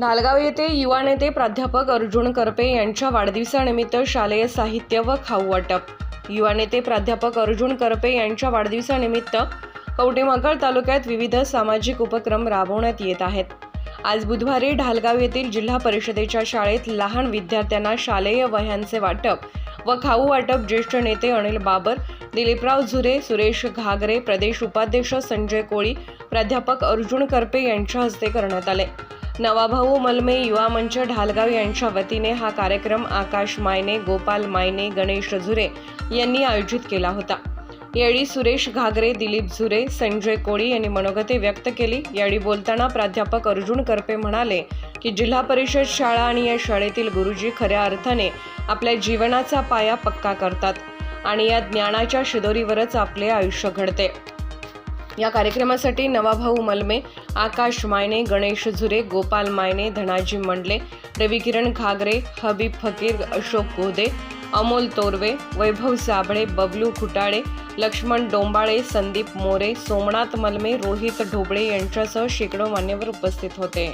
ढालगाव येथे युवा नेते प्राध्यापक अर्जुन करपे यांच्या वाढदिवसानिमित्त शालेय साहित्य व खाऊ वाटप. युवा नेते प्राध्यापक अर्जुन करपे यांच्या वाढदिवसानिमित्त कवटेमाकळ तालुक्यात विविध सामाजिक उपक्रम राबवण्यात येत आहेत. आज बुधवारी ढालगाव येथील जिल्हा परिषदेच्या शाळेत लहान विद्यार्थ्यांना शालेय वह्यांचे वाटप व खाऊ वाटप ज्येष्ठ नेते अनिल बाबर दिलीपराव झुरे सुरेश घागरे प्रदेश उपाध्यक्ष संजय कोळी प्राध्यापक अर्जुन करपे यांच्या हस्ते करण्यात आले. नवाभाऊ मलमे युवा मंच ढालगाव यांच्या वतीने हा कार्यक्रम आकाश मायने गोपाल मायने गणेश झुरे यांनी आयोजित केला होता. यावेळी सुरेश घागरे दिलीप झुरे संजय कोळी यांनी मनोगते व्यक्त केली. यावेळी बोलताना प्राध्यापक अर्जुन करपे म्हणाले की जिल्हा परिषद शाळा आणि या शाळेतील गुरुजी खऱ्या अर्थाने आपल्या जीवनाचा पाया पक्का करतात आणि या ज्ञानाच्या शिदोरीवरच आपले आयुष्य घडते. या कार्यक्रमासाठी नवाभाऊ मलमे आकाश मायने गणेश झुरे गोपाल मायने धनाजी मंडले रविकिरण घागरे हबीब फकीर अशोक गोदे अमोल तोरवे वैभव साबळे बबलू खुटाळे लक्ष्मण डोंबाळे संदीप मोरे सोमनाथ मलमे रोहित ढोबळे यांच्यासह शेकडो मान्यवर उपस्थित होते.